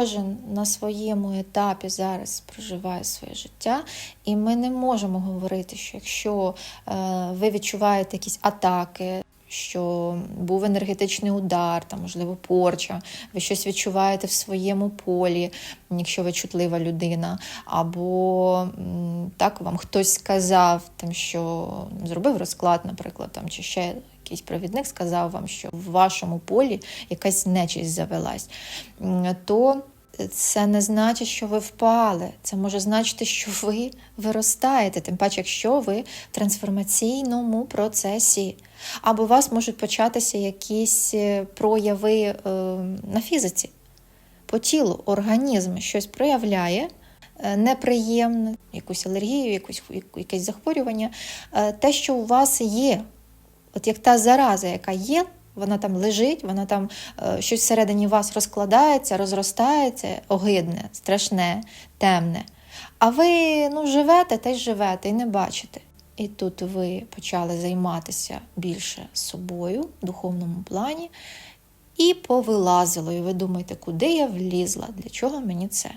Кожен на своєму етапі зараз проживає своє життя, і ми не можемо говорити, що якщо е, ви відчуваєте якісь атаки, що був енергетичний удар, там, можливо, порча, ви щось відчуваєте в своєму полі, якщо ви чутлива людина, або так вам хтось сказав, там, що зробив розклад, наприклад, там, чи ще якийсь провідник сказав вам, що в вашому полі якась нечисть завелась, то це не значить, що ви впали. Це може значити, що ви виростаєте, тим паче, якщо ви в трансформаційному процесі. Або у вас можуть початися якісь е, прояви е, на фізиці, по тілу, організм щось проявляє. е, Неприємне, якусь алергію, якусь, якесь захворювання, те, що у вас є, от як та зараза, яка є, вона там лежить, вона там е, щось всередині вас розкладається, розростається, огидне, страшне, темне. А ви ну, живете та й живете і не бачите. І тут ви почали займатися більше собою в духовному плані і повилазило. І ви думаєте, куди я влізла, для чого мені це?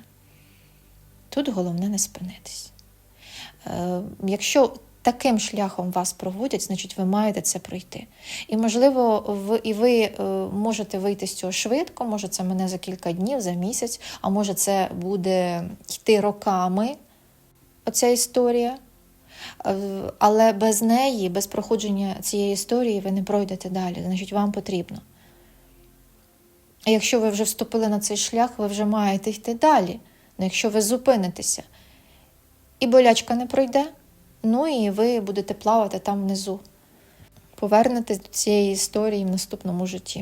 Тут головне не спинитись. Е, якщо таким шляхом вас проводять, значить ви маєте це пройти. І, можливо, ви, і ви е, можете вийти з цього швидко, може це мене за кілька днів, за місяць, а може це буде йти роками, оця історія. Е, Але без неї, без проходження цієї історії, ви не пройдете далі. Значить, вам потрібно. А якщо ви вже вступили на цей шлях, ви вже маєте йти далі. Ну, якщо ви зупинитеся, і болячка не пройде, ну і ви будете плавати там внизу. Повернетесь до цієї історії в наступному житті.